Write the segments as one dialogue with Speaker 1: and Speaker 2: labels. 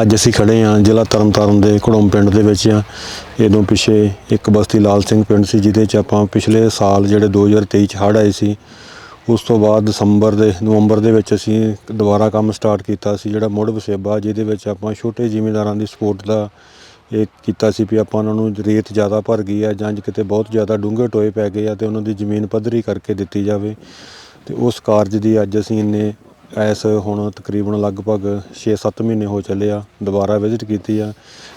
Speaker 1: ਅੱਜ ਅਸੀਂ ਖੜੇ ਹਾਂ ਜ਼ਿਲ੍ਹਾ ਤਰਨਤਾਰਨ ਦੇ ਘੜੋਮ ਪਿੰਡ ਦੇ ਵਿੱਚ ਆ ਇਹਦੋਂ ਪਿਛੇ ਇੱਕ ਬਸਤੀ ਲਾਲ ਸਿੰਘ ਪਿੰਡ ਸੀ, ਜਿਹਦੇ 'ਚ ਆਪਾਂ ਪਿਛਲੇ ਸਾਲ ਜਿਹੜੇ 2023 ਚ ਹੜ੍ਹ ਆਏ ਸੀ, ਉਸ ਤੋਂ ਬਾਅਦ ਦਸੰਬਰ ਦੇ, ਨਵੰਬਰ ਦੇ ਵਿੱਚ ਅਸੀਂ ਦੁਬਾਰਾ ਕੰਮ ਸਟਾਰਟ ਕੀਤਾ ਸੀ, ਜਿਹੜਾ ਮੁੜ ਵਸੇਬਾ, ਜਿਹਦੇ ਵਿੱਚ ਆਪਾਂ ਛੋਟੇ ਜ਼ਿਮੀਂਦਾਰਾਂ ਦੀ ਸਪੋਰਟ ਦਾ ਇਹ ਕੀਤਾ ਸੀ ਵੀ ਆਪਾਂ ਉਹਨਾਂ ਨੂੰ ਰੇਤ ਜ਼ਿਆਦਾ ਭਰ ਗਈ ਆ ਜਾਂ ਕਿਤੇ ਬਹੁਤ ਜ਼ਿਆਦਾ ਡੂੰਘੇ ਟੋਏ ਪੈ ਗਏ ਆ ਤੇ ਉਹਨਾਂ ਦੀ ਜ਼ਮੀਨ ਪੱਧਰੀ ਕਰਕੇ ਦਿੱਤੀ ਜਾਵੇ। ਤੇ ਉਸ ਕਾਰਜ ਦੀ ਅੱਜ ਅਸੀਂ ਇੰਨੇ ਐਸ ਹੁਣ ਤਕਰੀਬਨ ਲਗਭਗ 6-7 ਮਹੀਨੇ ਹੋ ਚੱਲੇ ਆ, ਦੁਬਾਰਾ ਵਿਜ਼ਿਟ ਕੀਤੀ ਆ।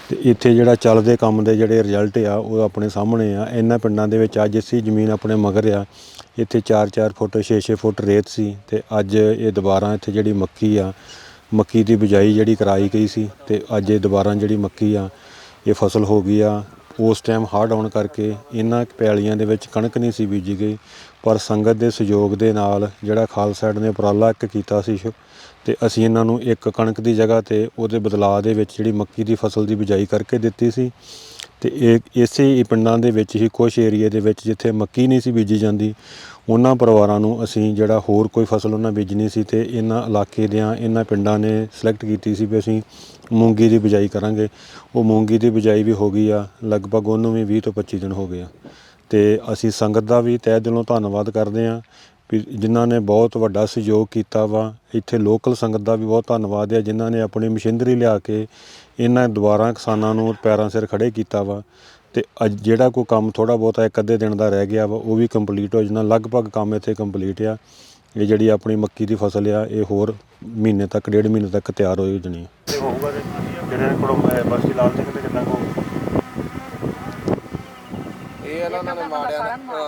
Speaker 1: ਤੇ ਇੱਥੇ ਜਿਹੜਾ ਚੱਲਦੇ ਕੰਮ ਦੇ ਜਿਹੜੇ ਰਿਜ਼ਲਟ ਆ, ਉਹ ਆਪਣੇ ਸਾਹਮਣੇ ਆ। ਇਹਨਾਂ ਪਿੰਡਾਂ ਦੇ ਵਿੱਚ ਅੱਜ ਅਸੀਂ ਜ਼ਮੀਨ ਆਪਣੇ ਮਗਰ ਆ। ਇੱਥੇ 4-4 ਫੁੱਟ 6-6 ਫੁੱਟ ਰੇਤ ਸੀ ਤੇ ਅੱਜ ਇਹ ਦੁਬਾਰਾ ਇੱਥੇ ਜਿਹੜੀ ਮੱਕੀ ਆ, ਮੱਕੀ ਦੀ ਬਿਜਾਈ ਜਿਹੜੀ ਕਰਾਈ ਗਈ ਸੀ ਤੇ ਅੱਜ ਇਹ ਦੁਬਾਰਾ ਜਿਹੜੀ ਮੱਕੀ ਆ, ਇਹ ਫਸਲ ਹੋ ਗਈ ਆ। ਉਸ ਟਾਈਮ ਹੜ੍ਹ ਆਉਣ ਕਰਕੇ ਇਹਨਾਂ ਪੈਲੀਆਂ ਦੇ ਵਿੱਚ ਕਣਕ ਨਹੀਂ ਸੀ ਬੀਜੀ ਗਈ, ਪਰ ਸੰਗਤ ਦੇ ਸਹਿਯੋਗ ਦੇ ਨਾਲ ਜਿਹੜਾ ਖਾਲਸਾ ਏਡ ਨੇ ਉਪਰਾਲਾ ਇੱਕ ਕੀਤਾ ਸੀ ਸ਼ੁ- ਤੇ ਅਸੀਂ ਇਹਨਾਂ ਨੂੰ ਇੱਕ ਕਣਕ ਦੀ ਜਗ੍ਹਾ ਤੇ ਉਹਦੇ ਬਦਲਾਅ ਦੇ ਵਿੱਚ ਜਿਹੜੀ ਮੱਕੀ ਦੀ ਫਸਲ ਦੀ ਬਿਜਾਈ ਕਰਕੇ ਦਿੱਤੀ ਸੀ। ਤੇ ਇਹ ਇਸੇ ਹੀ ਪਿੰਡਾਂ ਦੇ ਵਿੱਚ ਹੀ ਕੁਝ ਏਰੀਏ ਦੇ ਵਿੱਚ ਜਿੱਥੇ ਮੱਕੀ ਨਹੀਂ ਸੀ ਬੀਜੀ ਜਾਂਦੀ, ਉਹਨਾਂ ਪਰਿਵਾਰਾਂ ਨੂੰ ਅਸੀਂ ਜਿਹੜਾ ਹੋਰ ਕੋਈ ਫਸਲ ਉਹਨਾਂ ਬੀਜਣੀ ਸੀ ਤੇ ਇਹਨਾਂ ਇਲਾਕੇ ਦਿਆਂ, ਇਹਨਾਂ ਪਿੰਡਾਂ ਨੇ ਸਿਲੈਕਟ ਕੀਤੀ ਸੀ ਵੀ ਅਸੀਂ ਮੂੰਗੀ ਦੀ ਬਿਜਾਈ ਕਰਾਂਗੇ। ਉਹ ਮੂੰਗੀ ਦੀ ਬਿਜਾਈ ਵੀ ਹੋ ਗਈ ਆ, ਲਗਭਗ ਉਹਨੂੰ ਵੀ 20 ਤੋਂ 25 ਦਿਨ ਹੋ ਗਏ ਆ। ਤੇ ਅਸੀਂ ਸੰਗਤ ਦਾ ਵੀ ਤਹਿ ਦਿਲੋਂ ਧੰਨਵਾਦ ਕਰਦੇ ਹਾਂ ਵੀ ਜਿਨ੍ਹਾਂ ਨੇ ਬਹੁਤ ਵੱਡਾ ਸਹਿਯੋਗ ਕੀਤਾ ਵਾ ਇੱਥੇ ਲੋਕਲ ਸੰਗਤ ਦਾ ਵੀ ਬਹੁਤ ਧੰਨਵਾਦ ਹੈ ਜਿਨ੍ਹਾਂ ਨੇ ਆਪਣੀ ਮਸ਼ੀਨਰੀ ਲਿਆ ਕੇ ਇਹਨਾਂ ਦੁਆਰਾ ਕਿਸਾਨਾਂ ਨੂੰ ਪੈਰਾਂ ਸਿਰ ਖੜੇ ਕੀਤਾ ਵਾ। ਤੇ ਅੱਜ ਜਿਹੜਾ ਕੋਈ ਕੰਮ ਥੋੜਾ ਬਹੁਤਾ ਇੱਕ ਅੱਧੇ ਦਿਨ ਦਾ ਰਹਿ ਗਿਆ ਵਾ ਉਹ ਵੀ ਕੰਪਲੀਟ ਹੋ ਜਾਣਾ ਲਗਭਗ ਕੰਮ ਇੱਥੇ ਕੰਪਲੀਟ ਆ। ਇਹ ਜਿਹੜੀ ਆਪਣੀ ਮੱਕੀ ਦੀ ਫਸਲ ਆ ਇਹ ਹੋਰ ਮਹੀਨੇ ਤੱਕ ਡੇਢ ਮਹੀਨੇ ਤੱਕ ਤਿਆਰ ਹੋ ਜਾਣੀ। ਤੇ ਹੋਊਗਾ ਤੇ ਜਿਹੜੇ ਕੋਲ ਬਸਤੀ ਲਾਲ ਸਿੰਘ ਤੇ ਕਿੰਨਾ ਕੋ
Speaker 2: ਇਹ ਇਹਨਾਂ ਨੇ ਮਾੜਿਆ ਨਾ